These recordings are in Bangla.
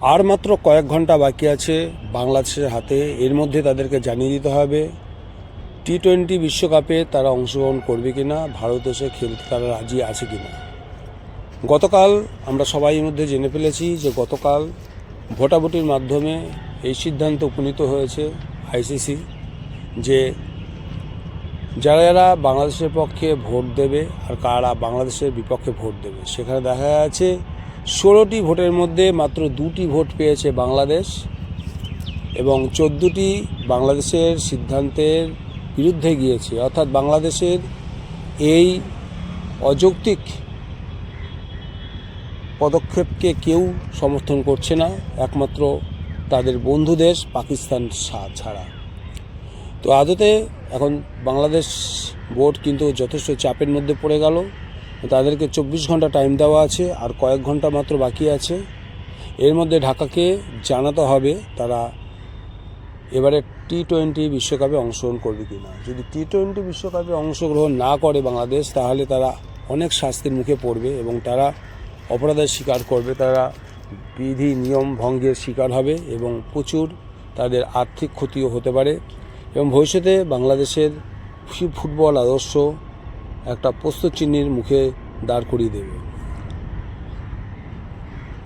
আর মাত্র কয়েক ঘণ্টা বাকি আছে বাংলাদেশের হাতে। এর মধ্যে তাদেরকে জানিয়ে দিতে হবে টি টোয়েন্টি বিশ্বকাপে তারা অংশগ্রহণ করবে কি না ভারত এসে খেলতে তারা রাজি আছে কি না গতকাল আমরা সবাই এর মধ্যে জেনে ফেলেছি যে গতকাল ভোটাভুটির মাধ্যমে এই সিদ্ধান্ত উপনীত হয়েছে আইসিসি যে যারা যারা বাংলাদেশের পক্ষে ভোট দেবে আর কারা বাংলাদেশের বিপক্ষে ভোট দেবে, সেখানে দেখা যাচ্ছে ষোলোটি ভোটের মধ্যে মাত্র দুটি ভোট পেয়েছে বাংলাদেশ এবং চোদ্দোটি বাংলাদেশের সিদ্ধান্তের বিরুদ্ধে গিয়েছে। অর্থাৎ বাংলাদেশের এই অযৌক্তিক পদক্ষেপকে কেউ সমর্থন করছে না, একমাত্র তাদের বন্ধু দেশ পাকিস্তান ছাড়া। তো আদতে এখন বাংলাদেশ বোর্ড কিন্তু যথেষ্ট চাপের মধ্যে পড়ে গেল। তাদেরকে চব্বিশ ঘণ্টা টাইম দেওয়া আছে আর কয়েক ঘণ্টা মাত্র বাকি আছে। এর মধ্যে ঢাকাকে জানাতে হবে তারা এবারে টি টোয়েন্টি বিশ্বকাপে অংশগ্রহণ করবে কি না যদি টি টোয়েন্টি বিশ্বকাপে অংশগ্রহণ না করে বাংলাদেশ, তাহলে তারা অনেক শাস্তির মুখে পড়বে এবং তারা অপরাধের শিকার করবে। তারা বিধি, নিয়ম ভঙ্গের শিকার হবে এবং প্রচুর তাদের আর্থিক ক্ষতিও হতে পারে। এবং ভবিষ্যতে বাংলাদেশের ফুটবল আদর্শ একটা প্রস্তুত চিহ্নের মুখে দাঁড় করিয়ে দেবে।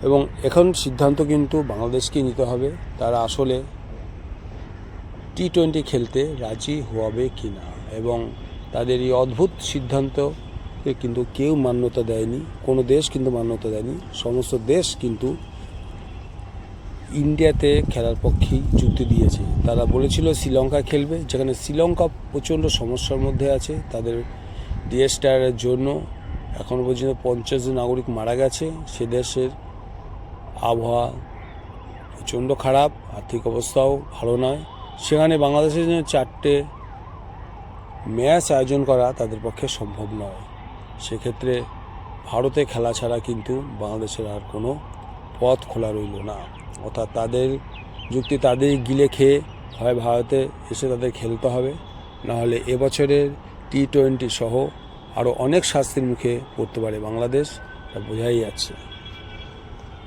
এবং এখন সিদ্ধান্ত কিন্তু বাংলাদেশকে নিতে হবে, তারা আসলে টি টোয়েন্টি খেলতে রাজি হবে কি না এবং তাদের এই অদ্ভুত সিদ্ধান্তকে কিন্তু কেউ মান্যতা দেয়নি, কোনো দেশ কিন্তু মান্যতা দেয়নি, সমস্ত দেশ কিন্তু ইন্ডিয়াতে খেলার পক্ষেই যুক্তি দিয়েছে। তারা বলেছিল শ্রীলঙ্কা খেলবে, যেখানে শ্রীলঙ্কা প্রচণ্ড সমস্যার মধ্যে আছে, তাদের ডিএসটারের জন্য এখনও পর্যন্ত পঞ্চাশ জন নাগরিক মারা গেছে। সে দেশের আবহাওয়া প্রচণ্ড খারাপ, আর্থিক অবস্থাও ভালো নয়। সেখানে বাংলাদেশের জন্য চারটে ম্যাচ আয়োজন করা তাদের পক্ষে সম্ভব নয়। সেক্ষেত্রে ভারতে খেলা ছাড়া কিন্তু বাংলাদেশের আর কোনো পথ খোলা রইল না। অর্থাৎ তাদের যুক্তি তাদের গিলে খেয়ে হয় ভারতে এসে তাদের খেলতে হবে। নাহলে এবছরের টি টোয়েন্টি সহ আরও অনেক শাস্তির মুখে পড়তে পারে বাংলাদেশ, তা বোঝাই যাচ্ছে।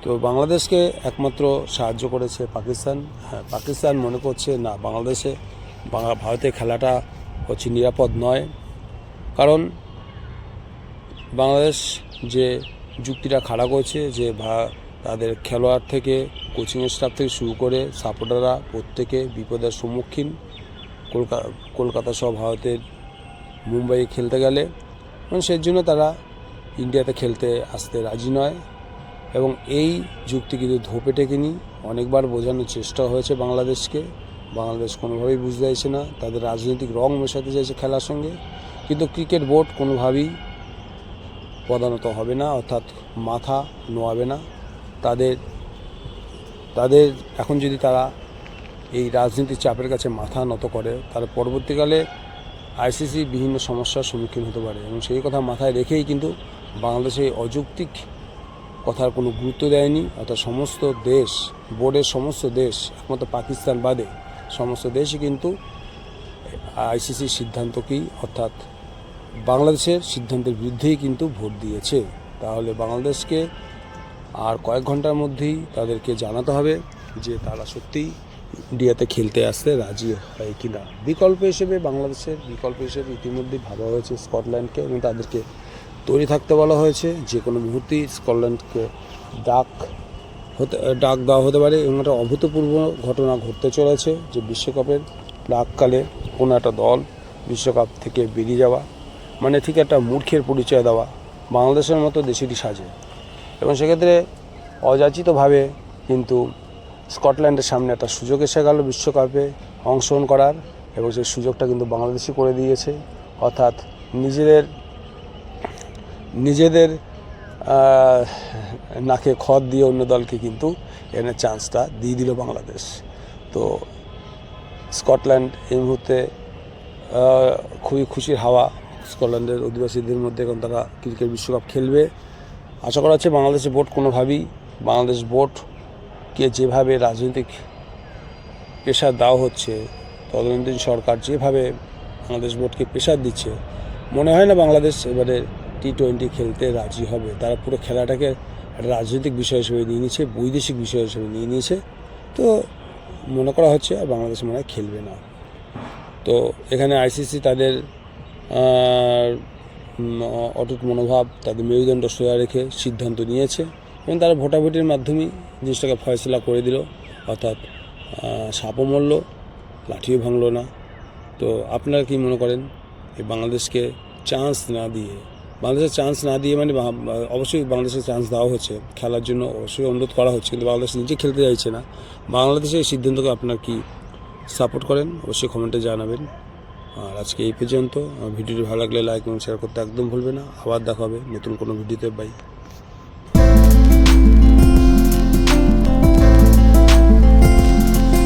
তো বাংলাদেশকে একমাত্র সাহায্য করেছে পাকিস্তান। হ্যাঁ পাকিস্তান মনে করছে, না, বাংলাদেশে বাংলা ভারতে খেলাটা হচ্ছে নিরাপদ নয়। কারণ বাংলাদেশ যে যুক্তিটা খাড়া করছে, যে তাদের খেলোয়াড় থেকে কোচিং স্টাফ থেকে শুরু করে সাপোর্টাররা প্রত্যেকে বিপদের সম্মুখীন। কলকাতা কলকাতা সহ ভারতের মুম্বাই খেলতে গেলে, এবং সেই জন্য তারা ইন্ডিয়াতে খেলতে আসতে রাজি নয়। এবং এই যুক্তি কিন্তু ধোপে টেকেনি। অনেকবার বোঝানোর চেষ্টা হয়েছে বাংলাদেশকে। বাংলাদেশ কোনোভাবেই বুঝতে চাইছে না। তাদের রাজনৈতিক রং মেশাতে চাইছে খেলার সঙ্গে। কিন্তু ক্রিকেট বোর্ড কোনোভাবেই প্রধানত হবে না, অর্থাৎ মাথা নোয়াবে না। তাদের তাদের এখন যদি তারা এই রাজনীতির চাপের কাছে মাথা নত করে তাহলে পরবর্তীকালে আইসিসি বিভিন্ন সমস্যার সম্মুখীন হতে পারে এবং সেই কথা মাথায় রেখেই কিন্তু বাংলাদেশে অযৌক্তিক কথার কোনো গুরুত্ব দেয়নি। অর্থাৎ সমস্ত দেশ, বোর্ডের সমস্ত দেশ, একমাত্র পাকিস্তান বাদে সমস্ত দেশই কিন্তু আইসিসির সিদ্ধান্তকেই অর্থাৎ বাংলাদেশের সিদ্ধান্তের বিরুদ্ধেই কিন্তু ভোট দিয়েছে। তাহলে বাংলাদেশকে আর কয়েক ঘণ্টার মধ্যেই তাদেরকে জানাতে হবে যে তারা সত্যিই ইন্ডিয়াতে খেলতে আসতে রাজি হয় কি না বিকল্প হিসেবে বাংলাদেশের বিকল্প হিসেবে ইতিমধ্যেই ভাবা হয়েছে স্কটল্যান্ডকে এবং তাদেরকে তৈরি থাকতে বলা হয়েছে। যে কোনো মুহূর্তেই স্কটল্যান্ডকে ডাক হতে, ডাক দেওয়া হতে পারে এবং একটা অভূতপূর্ব ঘটনা ঘটতে চলেছে যে বিশ্বকাপের ডাককালে কোনো একটা দল বিশ্বকাপ থেকে বেরিয়ে যাওয়া মানে ঠিক একটা মূর্খের পরিচয় দেওয়া বাংলাদেশের মতো দেশেরই সাজে। এবং সেক্ষেত্রে অযাচিতভাবে কিন্তু স্কটল্যান্ডের সামনে একটা সুযোগ এসে গেল বিশ্বকাপে অংশগ্রহণ করার এবং সেই সুযোগটা কিন্তু বাংলাদেশই করে দিয়েছে। অর্থাৎ নিজেদের নিজেদের নাকে খদ দিয়ে অন্য দলকে কিন্তু এনে চান্সটা দিয়ে দিল বাংলাদেশ। তো স্কটল্যান্ড এই মুহূর্তে খুবই খুশির হাওয়া স্কটল্যান্ডের অধিবাসীদের মধ্যে এখন তারা ক্রিকেট বিশ্বকাপ খেলবে। আশা করা হচ্ছে বাংলাদেশের বোর্ড কোনোভাবেই, বাংলাদেশ বোর্ডকে যেভাবে রাজনৈতিক প্রেশার দেওয়া হচ্ছে তদন্তকারী সরকার যেভাবে বাংলাদেশ বোর্ডকে প্রেশার দিচ্ছে, মনে হয় না বাংলাদেশ এবারে টি টোয়েন্টি খেলতে রাজি হবে। তারা পুরো খেলাটাকে রাজনৈতিক বিষয় হিসেবে নিয়ে নিয়েছে, বৈদেশিক বিষয় হিসেবে নিয়ে নিয়েছে। তো মনে করা হচ্ছে আর বাংলাদেশ মনে হয় খেলবে না। তো এখানে আইসিসি তাদের অটুট মনোভাব, তাদের মেরুদণ্ড সোজা রেখে সিদ্ধান্ত নিয়েছে। এবং তারা ভোটাভুটির মাধ্যমেই জিনিসটাকে ফয়সলা করে দিল। অর্থাৎ সাপও মরল, লাঠিও ভাঙলো না। তো আপনারা কি মনে করেন, এই বাংলাদেশকে চান্স না দিয়ে বাংলাদেশের চান্স না দিয়ে মানে অবশ্যই বাংলাদেশের চান্স দেওয়া হচ্ছে, খেলার জন্য অবশ্যই অনুরোধ করা হচ্ছে, কিন্তু বাংলাদেশ নিজে খেলতে চাইছে না। বাংলাদেশের এই সিদ্ধান্তকে আপনার কি সাপোর্ট করেন, অবশ্যই কমেন্টে জানাবেন। আর আজকে এই পর্যন্ত ভিডিওটি ভালো লাগলে লাইক এবং শেয়ার করতে একদম ভুলবে না। আবার দেখা হবে নতুন কোনো ভিডিওতে বাই